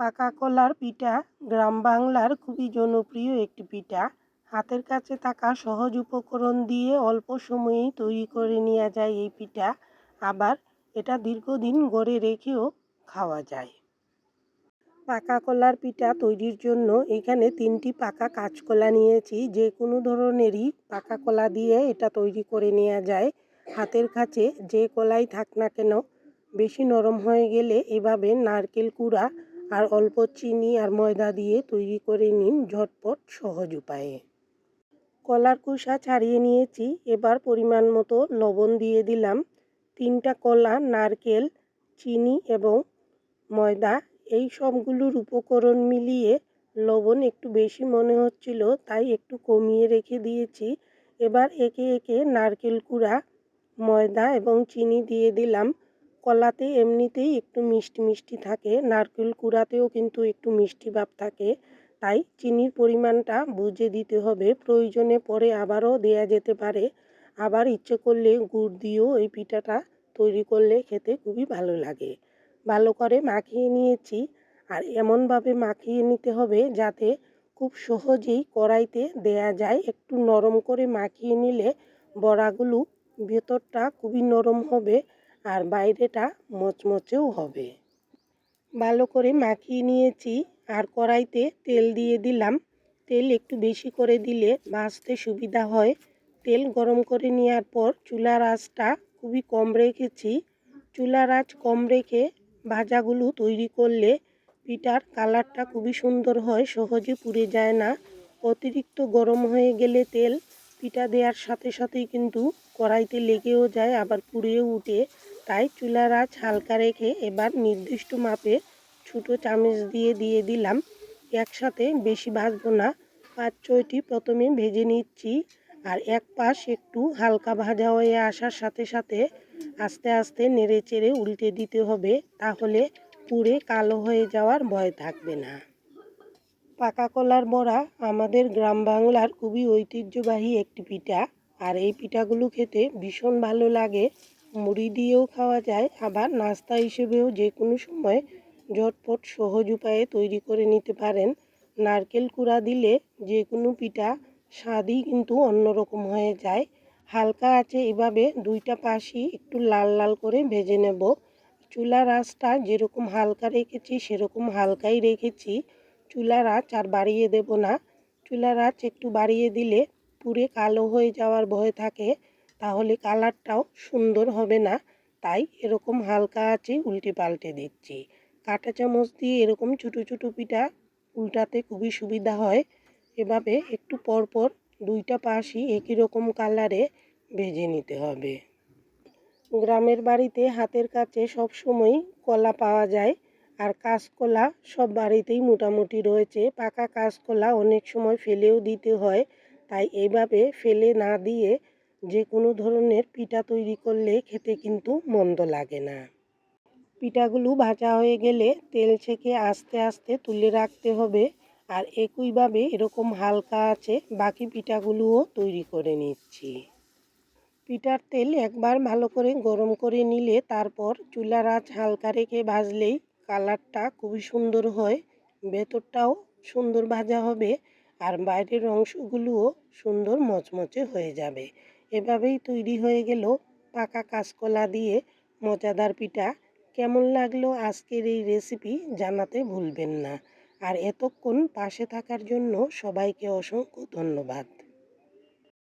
পাকা কলার পিঠা গ্রাম বাংলার খুবই জনপ্রিয় একটি পিঠা। হাতের কাছে থাকা সহজ উপকরণ দিয়ে অল্প সময়েই তৈরি করে নেওয়া যায় এই পিঠা। আবার এটা দীর্ঘদিন গড়ে রেখেও খাওয়া যায়। পাকা কলার পিঠা তৈরির জন্য এখানে তিনটি পাকা কাঁচকলা নিয়েছি। যে কোনো ধরনেরই পাকা কলা দিয়ে এটা তৈরি করে নেওয়া যায়। হাতের কাছে যে কলাই থাক না কেন, বেশি নরম হয়ে গেলে এভাবে নারকেল কুড়া আর অল্প চিনি আর ময়দা দিয়ে তৈরি করে নিন ঝটপট সহজ উপায়ে। কলার কুষা ছাড়িয়ে নিয়েছি, এবার পরিমাণ মতো লবণ দিয়ে দিলাম। তিনটা কলা, নারকেল, চিনি এবং ময়দা, এই সবগুলোর উপকরণ মিলিয়ে লবণ একটু বেশি মনে হচ্ছিল, তাই একটু কমিয়ে রেখে দিয়েছি। এবার একে একে নারকেল কুড়া, ময়দা এবং চিনি দিয়ে দিলাম। কলাতে এমনিতেই একটু মিষ্টি মিষ্টি থাকে, নারকেল কুড়াতেও কিন্তু একটু মিষ্টি ভাব থাকে। তাই চিনির পরিমাণটা বুঝে দিতে হবে, প্রয়োজনে পরে আবারও দেয়া যেতে পারে। আবার ইচ্ছে করলে গুড় দিয়েও এই পিঠাটা তৈরি করলে খেতে খুবই ভালো লাগে। ভালো করে মাখিয়ে নিয়েছি। আর এমনভাবে মাখিয়ে নিতে হবে যাতে খুব সহজেই কড়াইতে দেয়া যায়। একটু নরম করে মাখিয়ে নিলে বড়াগুলো ভেতরটা খুবই নরম হবে। আর বাইরেটা মচমচেও হবে। ভালো করে মাখিয়ে নিয়েছি আর কড়াইতে তেল দিয়ে দিলাম। তেল একটু বেশি করে দিলে ভাজতে সুবিধা হয়। তেল গরম করে নেওয়ার পর চুলার আঁচটা খুবই কম রেখেছি। চুলার আঁচ কম রেখে ভাজাগুলো তৈরি করলে পিঠার কালারটা খুবই সুন্দর হয়, সহজে পুড়ে যায় না। অতিরিক্ত গরম হয়ে গেলে তেল পিঠা দেওয়ার সাথে সাথেই কিন্তু কড়াইতে লেগেও যায়, আবার পুড়েও উঠে। তাই চুলার আঁচ হালকা রেখে এবার নির্দিষ্ট মাপে ছোটো চামচ দিয়ে দিয়ে দিলাম। একসাথে বেশি ভাজবো না। পাঁচ, ছয়টি প্রথমে ভেজে নিচ্ছি। আর এক পাশ একটু হালকা ভাজা হয়ে আসার সাথে সাথে আস্তে আস্তে নেড়ে চেড়ে উল্টে দিতে হবে। তাহলে পুড়ে কালো হয়ে যাওয়ার ভয় থাকবে না। পাকা কলার বড়া আমাদের গ্রাম বাংলার খুবই ঐতিহ্যবাহী একটি পিঠা। আর এই পিঠাগুলো খেতে ভীষণ ভালো লাগে। মুড়ি দিয়েও খাওয়া যায়, আবার নাস্তা হিসেবেও যে কোনো সময় ঝটপট সহজ উপায়ে তৈরি করে নিতে পারেন। নারকেল কুড়া দিলে যে কোনো পিঠা স্বাদই কিন্তু অন্যরকম হয়ে যায়। হালকা আছে এভাবে দুইটা পাশই একটু লাল লাল করে ভেজে নেব। চুলার আঁচটা যেরকম হালকা রেখেছি, সেরকম হালকাই রেখেছি। চুলার আঁচ আর বাড়িয়ে দেব না। চুলার আঁচ একটু বাড়িয়ে দিলে পুরে কালো হয়ে যাওয়ার ভয় থাকে, তাহলে কালারটাও সুন্দর হবে না। তাই এরকম হালকা আছে উল্টে পাল্টে দিচ্ছি। কাঁটা চামচ দিয়ে এরকম ছোটো ছোটো পিঠা উল্টাতে খুবই সুবিধা হয়। এভাবে একটু পরপর দুইটা পাশই একই রকম কালারে ভেজে নিতে হবে। গ্রামের বাড়িতে হাতের কাছে সবসময়ই কলা পাওয়া যায়। আর কাঁচকলা সব বাড়িতেই মোটামুটি রয়েছে। পাকা কাঁচকলা অনেক সময় ফেলেও দিতে হয়। তাই এইভাবে ফেলে না দিয়ে যে কোনো ধরনের পিঠা তৈরি করলে খেতে কিন্তু মন্দ লাগে না। পিঠাগুলো ভাজা হয়ে গেলে তেল ছেঁকে আস্তে আস্তে তুলে রাখতে হবে। আর একইভাবে এরকম হালকা আছে, বাকি পিঠাগুলোও তৈরি করে নিচ্ছি। পিঠার তেল একবার ভালো করে গরম করে নিলে তারপর চুলার আঁচ হালকা রেখে ভাজলেই কালারটা খুবই সুন্দর হয়। ভেতরটাও সুন্দর ভাজা হবে আর বাইরের অংশগুলোও সুন্দর মচমচে হয়ে যাবে। এভাবেই তৈরি হয়ে গেল পাকা কাঁচকলা দিয়ে মজাদার পিঠা। কেমন লাগল আজকের এই রেসিপি জানাতে ভুলবেন না। আর এতক্ষণ পাশে থাকার জন্য সবাইকে অসংখ্য ধন্যবাদ।